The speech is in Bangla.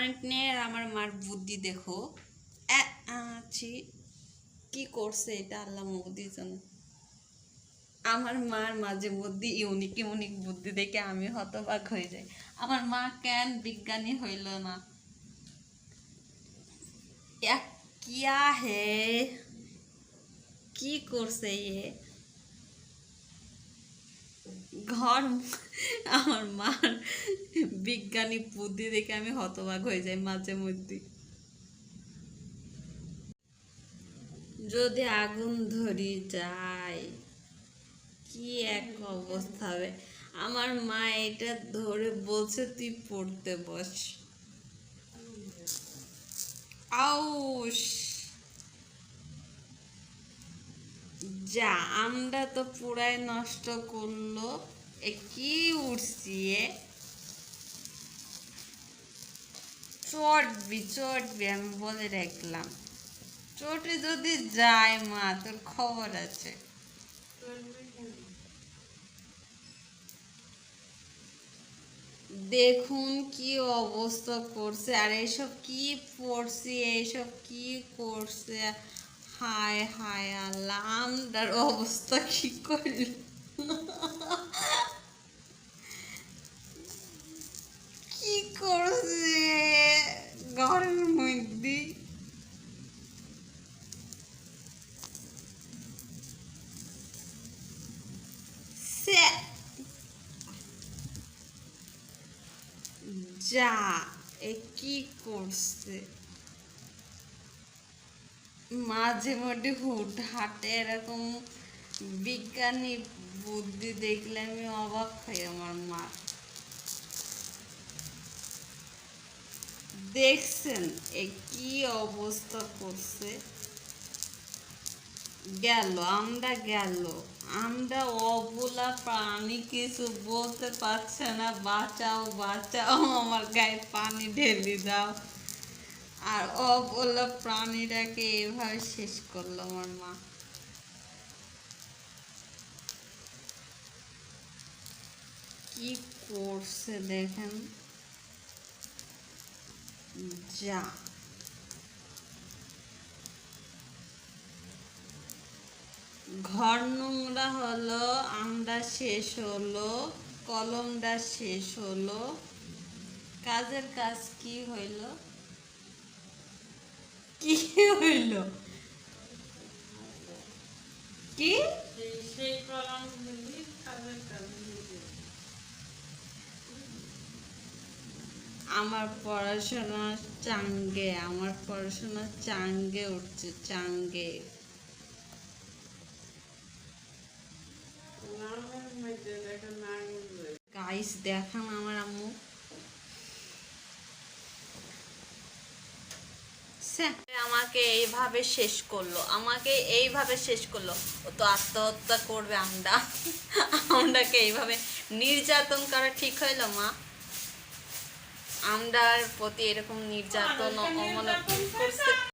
কারেন্টের আমার মার বুদ্ধি দেখো। আছি কি করছে এটা আল্লাহ মুদি জানে আমার মার মাঝে মধ্যে ইউনিক ইউনিক বুদ্ধি দেখে আমি হতবাক হয়ে যাই। আমার মা কেন বিজ্ঞানী হইল না? কি করছে ইয়ে ঘর আমার মার বিজ্ঞানী বুদ্ধি দেখে আমি হতবাক হয়ে যাই মাঝে মধ্যে। যদি আগুন ধরি যায়, কি এক অবস্থা হবে? আমার মা এটা ধরে বলছে, তুই পড়তে বস। আউশ! যা, আমরা তো পুরাই নষ্ট করল। কি উঠছি এ? চটবি চটবি, আমি বলে রাখলাম। চটে যদি যায়, মা, তোর খবর আছে। দেখুন কি অবস্থা করছে, আর এইসব কি পড়ছে এইসব কি করছে হায় হায় আল্লাহ, আমরার অবস্থা কি করল কি করছে? ঘরের মধ্যে। যা, এ কি করছে? মাঝে মধ্যে হুট হাটে এরকম বিজ্ঞানী বুদ্ধি দেখলে আমি অবাক হই আমার মা। দেখছেন এ কি অবস্থা করছে? গেল, আমরা গেল। আমরা অবলা প্রাণী কিছু বলতে পারছে না। বাঁচাও বাঁচাও, আমার গায়ে পানি ঢেলে দাও। আর অবলা প্রাণীটাকে এভাবে শেষ করল আমার মা। কি করছে দেখেন? যা। ঘর নোংরা হলো আমরা শেষ হলো কলমটা শেষ হলো। কাজের কাজ কি হইল? কি হইল কি। আমার পড়াশোনা চাঙ্গে আমার পড়াশোনা চাঙ্গে উঠছে চাঙ্গে গাইস দেখান আমার আম্মু স্যার, আমাকে এইভাবে শেষ করল আমাকে এইভাবে শেষ করল। ও তো আত্মহত্যা করবে আমরা। আমরাকে এইভাবে নির্যাতন করা ঠিক হইল মা? আমরার প্রতি এরকম নির্যাতন মানুষকে অমন করছে।